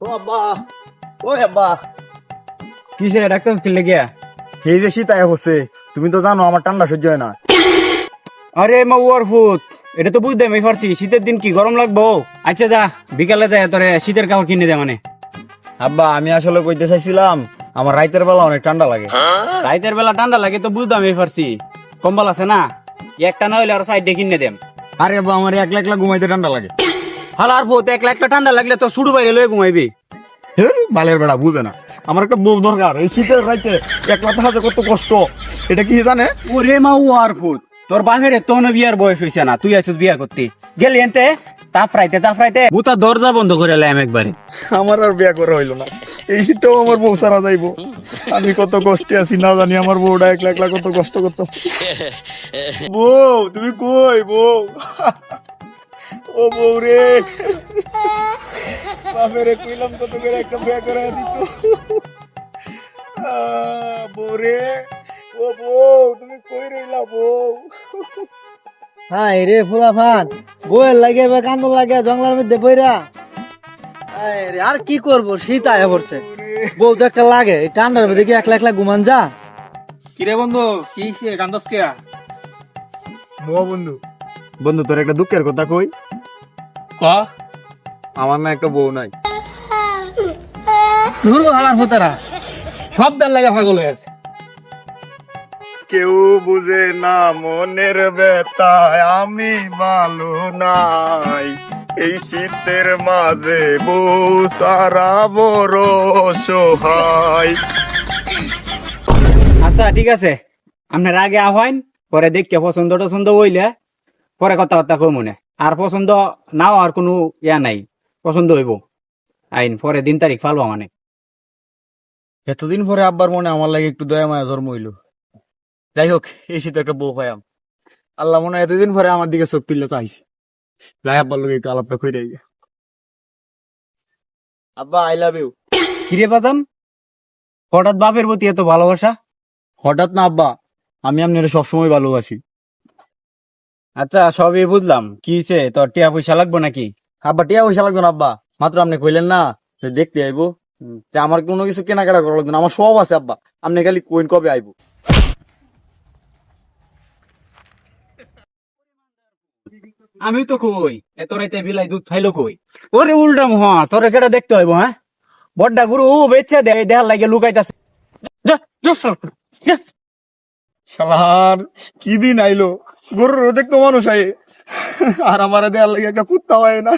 ও আব্বা ও আব্বা। কিসে ডাক্তার কিনলে গিয়া এই যে শীত আয়া হচ্ছে তুমি তো জানো আমার ঠান্ডা সহ্য হয় না। আরে মাউয়ার ফুট এটা তো বুঝতে আমি পারছি শীতের দিন কি গরম লাগবো? আচ্ছা যা বিকালে যায় তোরে শীতের কাপড় কিনে দে মানে। আব্বা আমি আসলে কইতে চাইছিলাম আমার রাইতের বেলা অনেক ঠান্ডা লাগে। রাইতের বেলা ঠান্ডা লাগে তো বুঝতাম আমি পারছি কম্বল আছে না? একটা না হইলে আর সাইড কিনে দেম। আরে আব্বা আমার একলা একলা ঘুমাইতে ঠান্ডা লাগে। হালার ফুট এক লাখ ঠান্ডা লাগলে তো শুরু বাইরে লয়ে ঘুমাইবি। বালের বেড়া বুঝে না। আমার একটা বউ দরকার এই শীতের রাইতে একলা থাকা কত কষ্ট। এটা কি জানে? ওরে মাউয়ার ফুট তোর বাপের তো বিয়ার বয়স হইছে না তুই আছিস বিয়া করতে। গেলি এনতে তাফরাইতে তাফরাইতে বুতা দরজা বন্ধ করে লাম একবারে। আমার আর বিয়া করা হইল না। এই শীতটাও আমার বউ সারা যাইবো। আমি কত কষ্টে আছি না জানি আমার বউটা একলা একলা কত কষ্ট করতেছে। বউ তুমি কই বউ? ও বউ রে বাপেরে কইলাম কত করে একটা বিয়া করে দিত। আহ, ও বউ তুমি কই রইলা বউ? হাই রে ফুলা ফান বইয়ের লাগে বা কান্দন লাগে জঙ্গলের মধ্যে বইরা। রে, আর কি করব? শীত আয়া পড়ছে। বউ তো একটা লাগে ঠান্ডার মধ্যে কি একলা একলা ঘুমান যা? কিরে বন্ধু কি কান্দস কে নো বন্ধু। বন্ধু তোর একটা দুঃখের কথা কই। ক? আমার না একটা বউ নাই। ধুরু হালার ফতারা। সব দাল লাগা পাগল হয়ে আছে। কেউ বুঝে না মনের ব্যথায় আমি ভালো নাই। এই শীতের মাঝে বউ সারা বড় সহায় আচ্ছা ঠিক আছে। আপনার আগে আহ্বান পরে দেখতে পছন্দ টছন্দ হইলে পরে কথাবার্তা কই মনে আর পছন্দ নাও আর কোনো ইয়া নাই। পছন্দ হইব। আইন পরে দিন তারিখ ফালবো মানে এতদিন পরে আব্বার মনে আমার লাগে একটু দয়া মায়া জন্ম হইল। যাই হোক এই শীতে একটা বউ পাইয়াম। আল্লাহ মনে হয় এতদিন পরে আমার দিকে চোখ তুললে চাইছে। যাই আব্বার লোক একটু আলাপটা গিয়ে আব্বা আই লাভ ইউ কিরে বাজান? হঠাৎ বাপের প্রতি এত ভালোবাসা? হঠাৎ না আব্বা আমি আপনার সবসময় ভালোবাসি। আচ্ছা সবই বুঝলাম। কি হইছে? তোর টিয়া পয়সা লাগবো নাকি? আব্বা টিয়া পয়সা লাগতো না আব্বা। মাত্র আপনি কইলেন না যে দেখতে আইবো। তে আমার কোনো কিছু কেনাকাটা করা লাগতো না। আমার সব আছে আব্বা। আপনি খালি কইন কবে আইবো। আমি তো কই এত রাইতে বিলাই দুধ খাইলো কই? ওরে উল্টা মহা তোরে কেটা দেখতে হইব হ্যাঁ? বড্ডা গুরু বেচে দে দেহার লাগে লুকাইতাছে। শালার কি দিন আইলো? গরুর দেখতো মানুষ আই আর আমার দেয়ার লাগে একটা কুত্তা হয় না।